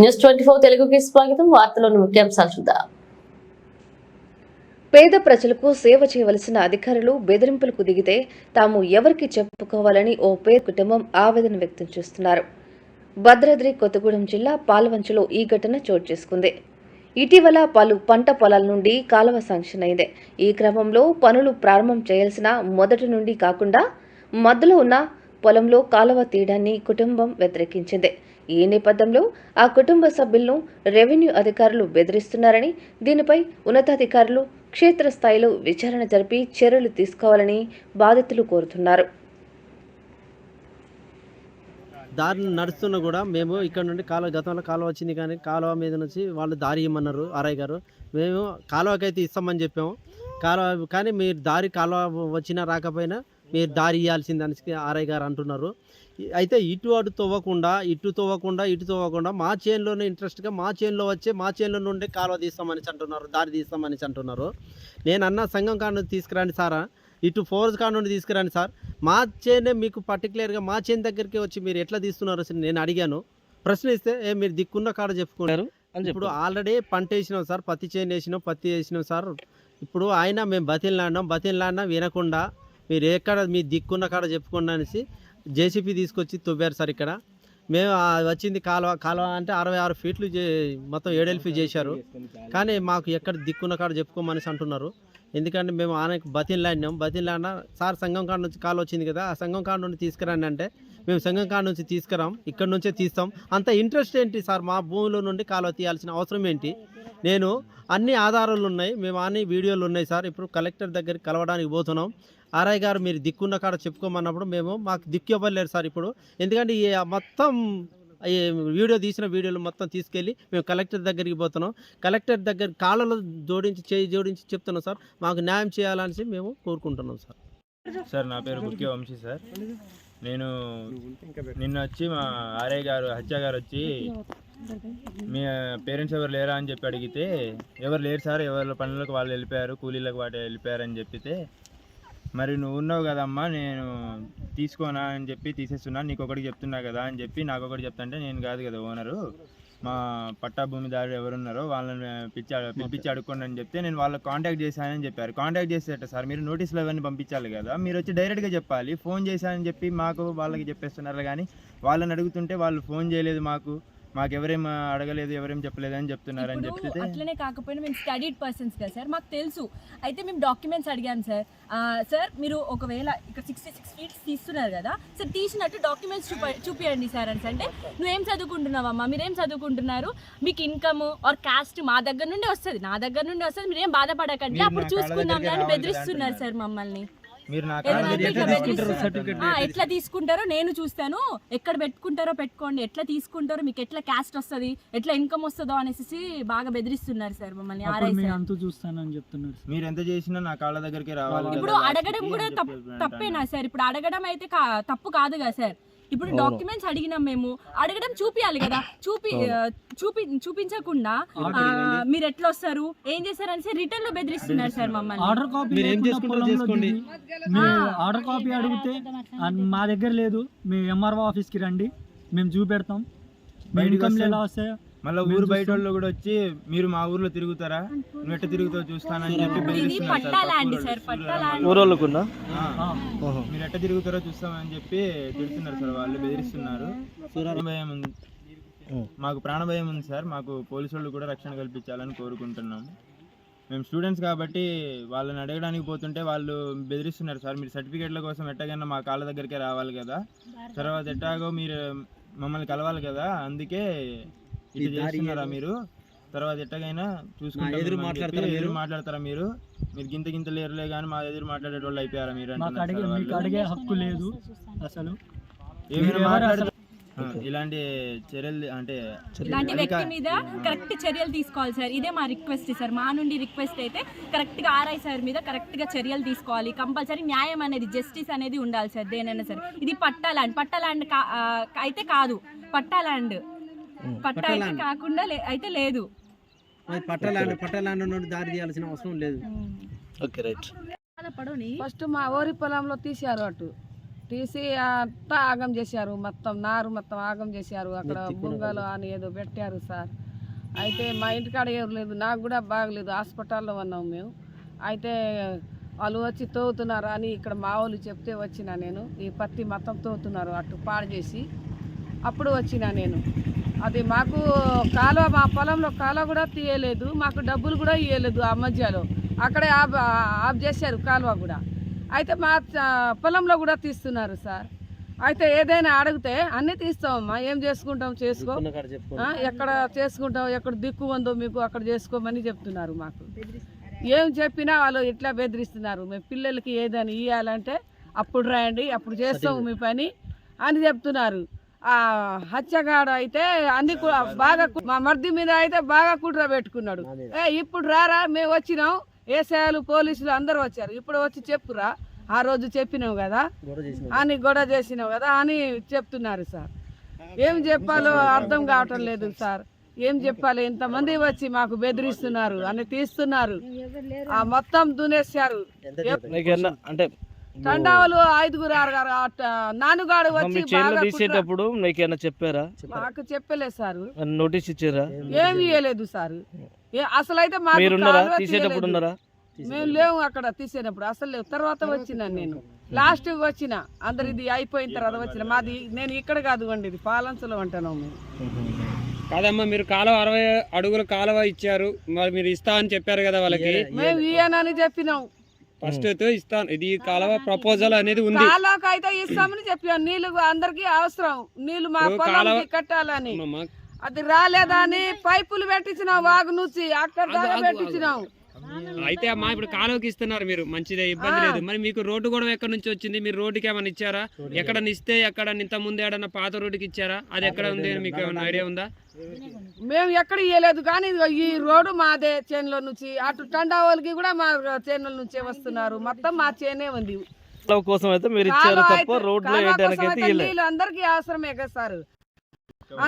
News twenty four తెలుగుకి స్వాగతం. వార్తలోని ముఖ్యాంశాలు చూద్దాం. పేద ప్రజలకు సేవ చేయవలసిన అధికారులు బెదిరింపులకు దిగితే తాము ఎవరికి చెప్పుకోవాలని ఓ పేద కుటుంబం ఆవేదన వ్యక్తం చేస్తున్నారు. భద్రాద్రి కొత్తగూడెం జిల్లా పాల్వంచలో ఈ ఘటన చోటు చేసుకుంది. ఇటీవల పలు పంట పొలాల నుండి కాలువ శాంక్షన్ అయింది. ఈ క్రమంలో పనులు ప్రారంభం చేయాల్సిన మొదటి నుండి కాకుండా మధ్యలో ఉన్న పొలంలో కాలువ తీయడాన్ని కుటుంబం వ్యతిరేకించింది. ఈ నేపథ్యంలో ఆ కుటుంబ సభ్యులను రెవెన్యూ అధికారులు బెదిరిస్తున్నారని దీనిపై ఉన్నతాధికారులు క్షేత్రస్థాయిలో విచారణ జరిపి చర్యలు తీసుకోవాలని బాధితులు కోరుతున్నారు. దారి నడుస్తున్నా కూడా మేము ఇక్కడ నుండి కాలువ గతంలో కాలువ వచ్చింది కానీ కాలువ మీద నుంచి వాళ్ళు దారి ఇమ్మన్నారు ఆర్ఐ గారు. మేము కాలువకైతే ఇస్తామని చెప్పాము. కాలువ కానీ మీరు దారి కాలువ వచ్చినా రాకపోయినా మీరు దారి ఇవ్వాల్సింది అనేసి ఆర్ఐ గారు అంటున్నారు. అయితే ఇటు అటు తవ్వకుండా ఇటు తవ్వకుండా ఇటు తవ్వకుండా మా చేనులోనే ఇంట్రెస్ట్గా మా చేనులో వచ్చే మా చేనులో నుండి కాలువ తీస్తామని అంటున్నారు దారి తీస్తామని అంటున్నారు. నేను అన్న సంఘం కాడ నుండి తీసుకురండి సారా ఇటు ఫోర్స్ కాడ నుండి తీసుకురండి సార్. మా చేనే మీకు పర్టికులర్గా మా చేను దగ్గరికి వచ్చి మీరు ఎట్లా తీస్తున్నారు నేను అడిగాను. ప్రశ్నిస్తే ఏ మీరు దిక్కున్న కాడ చెప్పుకున్నారు ఇప్పుడు ఆల్రెడీ పంట వేసినాం సార్ పత్తి చేను వేసినాం పత్తి వేసినాం సార్. ఇప్పుడు ఆయన మేము బతిలాడినాం బతిలాడినా వినకుండా మీరు ఎక్కడ మీ దిక్కున్న కాడ చెప్పుకోండి అనేసి జేసీపీ తీసుకొచ్చి తవ్వారు సార్ ఇక్కడ. మేము వచ్చింది కాలువ కాలువ అంటే అరవై ఆరు ఫీట్లు చే మొత్తం ఏడెల్ఫీ చేశారు. కానీ మాకు ఎక్కడ దిక్కున్న కాడ చెప్పుకోమనేసి అంటున్నారు. ఎందుకంటే మేము ఆయనకు బతిలాడినాం బతిలాడినా సార్ సంఘం కాడ నుంచి కాలు వచ్చింది కదా ఆ సంఘం కాడ నుండి తీసుకురండి అంటే మేము సంఘం కాడ నుంచి తీసుకురాం. ఇక్కడ నుంచే తీస్తాం. అంత ఇంట్రెస్ట్ ఏంటి సార్ మా భూమిలో నుండి కాలువ తీయాల్సిన అవసరం ఏంటి? నేను అన్ని ఆధారాలు ఉన్నాయి. మేము అన్ని వీడియోలు ఉన్నాయి సార్. ఇప్పుడు కలెక్టర్ దగ్గరికి కలవడానికి పోతున్నాం. ఆర్ఐ గారు మీరు దిక్కున్న కాడ చెప్పుకోమన్నప్పుడు మేము మాకు దిక్కు ఇవ్వలేరు సార్ ఇప్పుడు. ఎందుకంటే ఈ మొత్తం వీడియో తీసిన వీడియోలు మొత్తం తీసుకెళ్ళి మేము కలెక్టర్ దగ్గరికి పోతున్నాం. కలెక్టర్ దగ్గర కాళ్ళలో జోడించి చేయి జోడించి చెప్తున్నాం సార్. మాకు న్యాయం చేయాలని మేము కోరుకుంటున్నాం సార్. సార్ నా పేరు ముఖ్య వంశీ సార్. నేను నిన్న వచ్చి మా ఆర్ఐ గారు హత్య గారు వచ్చి మీ పేరెంట్స్ ఎవరు లేరా అని చెప్పి అడిగితే ఎవరు లేరు సార్ ఎవరి పనులకు వాళ్ళు వెళ్ళిపోయారు కూలీలకు వాటి వెళ్ళిపోయారు అని చెప్పితే మరి నువ్వు ఉన్నావు కదమ్మా నేను తీసుకోనా అని చెప్పి తీసేస్తున్నా నీకు ఒకటి చెప్తున్నా కదా అని చెప్పి నాకు ఒకటి చెప్తుంటే నేను కాదు కదా ఓనరు. మా పట్టా భూమిదారు ఎవరున్నారో వాళ్ళని పిచ్చి పిలిపించి అడుక్కోండి అని చెప్తే నేను వాళ్ళకి కాంటాక్ట్ చేశానని చెప్పారు. కాంటాక్ట్ చేసేట సార్ మీరు నోటీసులు అవన్నీ పంపించాలి కదా మీరు వచ్చి డైరెక్ట్గా చెప్పాలి. ఫోన్ చేశానని చెప్పి మాకు వాళ్ళకి చెప్పేస్తున్నారు కానీ వాళ్ళని అడుగుతుంటే వాళ్ళు ఫోన్ చేయలేదు మాకు. మాకు ఎవరేం అడగలేదు ఎవరేం చెప్పలేదు అని చెప్తున్నారు అని చెప్తే అట్లనే కాకపోయినా మేము స్టడీడ్ పర్సన్స్ కదా సార్. మాకు తెలుసు. అయితే మేము డాక్యుమెంట్స్ అడిగాం సార్. సార్ మీరు ఒకవేళ ఇక్కడ సిక్స్టీ సిక్స్ ఫీట్స్ తీస్తున్నారు కదా సార్ తీసినట్టు డాక్యుమెంట్స్ చూప చూపియండి సార్ అని అంటే నువ్వేం చదువుకుంటున్నావమ్మా? మీరేం చదువుకుంటున్నారు? మీకు ఇన్కమ్ ఆర్ కాస్ట్ మా దగ్గర నుండి వస్తుంది. నా దగ్గర నుండి వస్తుంది. మీరేం బాధపడకండి. అప్పుడు చూసుకుందాం అని బెదిరిస్తున్నారు సార్ మమ్మల్ని. ఎట్లా తీసుకుంటారో? నేను చూస్తాను. ఎక్కడ పెట్టుకుంటారో పెట్టుకోండి. ఎట్లా తీసుకుంటారో మీకు ఎట్లా క్యాస్ట్ వస్తుంది ఎట్లా ఇన్కమ్ వస్తుందో అనేసి బాగా బెదిరిస్తున్నారు సార్ మమ్మల్ని అంతు చూస్తానని చెప్తున్నారు మీరు ఎంత చేసినా నా కాళ్ళ దగ్గరికి రావాలి ఇప్పుడు అడగడం కూడా తప్పేనా సార్? ఇప్పుడు అడగడం అయితే కా- తప్పు కాదు కదా సార్. ఇప్పుడు డాక్యుమెంట్స్ అడిగినాం మేము. అడగడం చూపియాలి కదా. చూపి చూపి చూపించకుండా మీరు ఎట్లా వస్తారు ఏం చేస్తారు అనేసి రిటర్న్లో బెదిరిస్తున్నారు సార్ మమ్మల్ని. ఆర్డర్ కాపీ మీరు ఏం చేసుకుంటారో చేసుకోండి. ఆర్డర్ కాపీ అడిగితే మా దగ్గర లేదు. మీ ఎంఆర్ఓ ఆఫీస్కి రండి. మేము చూపెడతాం. ఇన్కమ్లు వస్తే- ఎలా వస్తాయో. మళ్ళీ ఊరు బయట. వాళ్ళు కూడా వచ్చి మీరు మా ఊర్లో తిరుగుతారా? నువ్వు ఎట్ట తిరుగుతావు చూస్తానని చెప్పి బెదిరిస్తున్నారు ఊరోళ్ళకున్నా? మీరు ఎట్ట తిరుగుతారో చూస్తామని చెప్పి తిడుతున్నారు సార్ వాళ్ళు బెదిరిస్తున్నారు. భయం ఉంది. మాకు ప్రాణభయం ఉంది సార్. మాకు పోలీసు వాళ్ళు కూడా రక్షణ కల్పించాలని కోరుకుంటున్నాం. మేము స్టూడెంట్స్ కాబట్టి వాళ్ళని అడగడానికి పోతుంటే వాళ్ళు బెదిరిస్తున్నారు సార్. మీరు సర్టిఫికేట్ల కోసం ఎట్టగైనా మా కాళ్ళ దగ్గరికే రావాలి కదా. తర్వాత ఎట్టాగో మీరు మమ్మల్ని కలవాలి కదా. అందుకే ఇది చేస్తున్నారా మీరు? తర్వాత ఎట్టగైనా చూసుకుంటాం ఎదురు మాట్లాడతారా ఎదురు మీరు? మాట్లాడతారా మీరు? మీరు గింత గింత లేరులే కానీ మా ఎదురు మాట్లాడే వాళ్ళు అయిపోయారా మీరు అడిగే హక్కు లేదు అసలు. ఇలాంటి చర్యలు అంటే ఇలాంటి వ్యక్తి మీద కరెక్ట్ చర్యలు తీసుకోవాలి సార్. ఇదే మా రిక్వెస్ట్ సార్. మా నుండి రిక్వెస్ట్ అయితే కరెక్ట్గా ఆర్ఐ సార్ మీద కరెక్ట్గా చర్యలు తీసుకోవాలి. కంపల్సరీ న్యాయం అనేది జస్టిస్ అనేది ఉండాలి సార్ దేనైనా సరే. ఇది పట్టా ల్యాండ్ పట్టా ల్యాండ్ కా- ఆ, అయితే కాదు. పట్టా ల్యాండ్ పట్టా అయితే కాకుండా అయితే లేదు. పట్టలాండ్ పట్టలాండ్ నుండి దారి తీయాల్సిన అవసరం లేదు. Okay right. ఫస్ట్ మా ఓరి పొలంలో తీసారు అటు. టీసీ అంతా ఆగం చేశారు. మొత్తం నారు మొత్తం ఆగం చేశారు. అక్కడ బుంగలు అని ఏదో పెట్టారు సార్. అయితే మా ఇంటికాడ ఎవరు లేదు నాకు కూడా బాగలేదు. హాస్పిటల్లో ఉన్నాం మేము. అయితే వాళ్ళు వచ్చి తోగుతున్నారు అని ఇక్కడ మా వాళ్ళు చెప్తే వచ్చిన నేను. ఈ పత్తి మొత్తం తోగుతున్నారు అటు పాడు చేసి. అప్పుడు వచ్చిన నేను. అది మాకు కాలువ మా పొలంలో కాలువ కూడా తీయలేదు మాకు డబ్బులు కూడా ఇవ్వలేదు ఆ మధ్యలో. అక్కడే ఆఫ్ ఆఫ్ చేశారు కాలువ కూడా. అయితే మా పొలంలో కూడా తీస్తున్నారు సార్. అయితే ఏదైనా అడిగితే అన్నీ తీస్తామమ్మా. ఏం చేసుకుంటాం చేసుకో. ఎక్కడ చేసుకుంటాం ఎక్కడ దిక్కు ఉందో మీకు అక్కడ చేసుకోమని చెప్తున్నారు మాకు. ఏం చెప్పినా వాళ్ళు ఇట్లా బెదిరిస్తున్నారు. మీ పిల్లలకి ఏదైనా ఇవ్వాలంటే అప్పుడు రాయండి అప్పుడు చేస్తాము మీ పని అని చెప్తున్నారు. హత్యగాడు అయితే అన్ని బాగా మా మర్ది మీద అయితే బాగా కుట్ర పెట్టుకున్నాడు. ఏ ఇప్పుడు రారా మేము వచ్చినాం. ఏసాయాలు పోలీసులు అందరూ వచ్చారు. ఇప్పుడు వచ్చి చెప్పురా. ఆ రోజు చెప్పినావు కదా. అని గొడవ చేసినావు కదా అని చెప్తున్నారు సార్. ఏం చెప్పాలో అర్థం కావటం లేదు సార్ ఏం చెప్పాలి? ఇంతమంది వచ్చి మాకు బెదిరిస్తున్నారు అని తీస్తున్నారు. ఆ మొత్తం దునేశారు అంటే తండావులు ఐదుగురు ఆరుగురు అట్ట నానుగాడు మీ వచ్చి బాగా తీసేటప్పుడు నీకేమన్నా చెప్పారా? మాకు చెప్పలే సార్. నోటీస్ ఇచ్చారా? ఏమి ఇవ్వలేదు సార్. ఏ- అసలైతే మాకు మీరున్నారా? కాలువ తీసేటప్పుడు. ఉన్నారా? మేము లేవు అక్కడ తీసేటప్పుడు. అసలు లేవు. తర్వాత వచ్చిన నేను. లాస్ట్ వచ్చిన. అందరు ఇది అయిపోయిన తర్వాత వచ్చిన. మాది నేను ఇక్కడ కాదు అండి ఇది పాలంచలో అంటాను మేము. కాదమ్మా మీరు కాలువ అరవై అడుగుల కాలువ ఇచ్చారు. మరి మీరు ఇస్తా అని చెప్పారు కదా వాళ్ళకి. మేము ఇయ్యనని చెప్పినాం. ఫస్ట్ అయితే ఇస్తాను. ఇది కాలువ ప్రపోజల్ అనేది ఉంది. అయితే ఇస్తామని చెప్పాం నీళ్ళు అందరికి అవసరం. నీళ్ళు మా కాలువ- కట్టాలని. అది రాలేదని పైపులు పెట్టించినాం వాగు నుంచి. అక్కడ దాకా ఆగు, ఆగు, పెట్టించినాం అయితే అమ్మా ఇప్పుడు కాలువకి ఇస్తున్నారు మీరు. మంచిదే ఇబ్బంది లేదు. మరి మీకు రోడ్డు కూడా ఎక్కడి నుంచి వచ్చింది? మీరు రోడ్డుకి ఏమైనా ఇచ్చారా? ఎక్కడ ఇస్తే ఎక్కడ ఇంత ముందు ఏడన్నా పాత రోడ్డుకి ఇచ్చారా? అది ఎక్కడ ఉంది? అని మీకు ఏమైనా ఐడియా ఉందా? మేము ఎక్కడ ఇయ్యలేదు కానీ ఈ రోడ్డు మాదే చేనులో నుంచి. అటు టండా వాళ్ళకి కూడా మా చేనుల నుంచే వస్తున్నారు. మొత్తం మా చేనే ఉంది. కాలువ కోసం అయితే మీరు ఇచ్చారు తప్ప రోడ్లు ఇవ్వలేదు అందరికీ అవసరమే కదా సార్.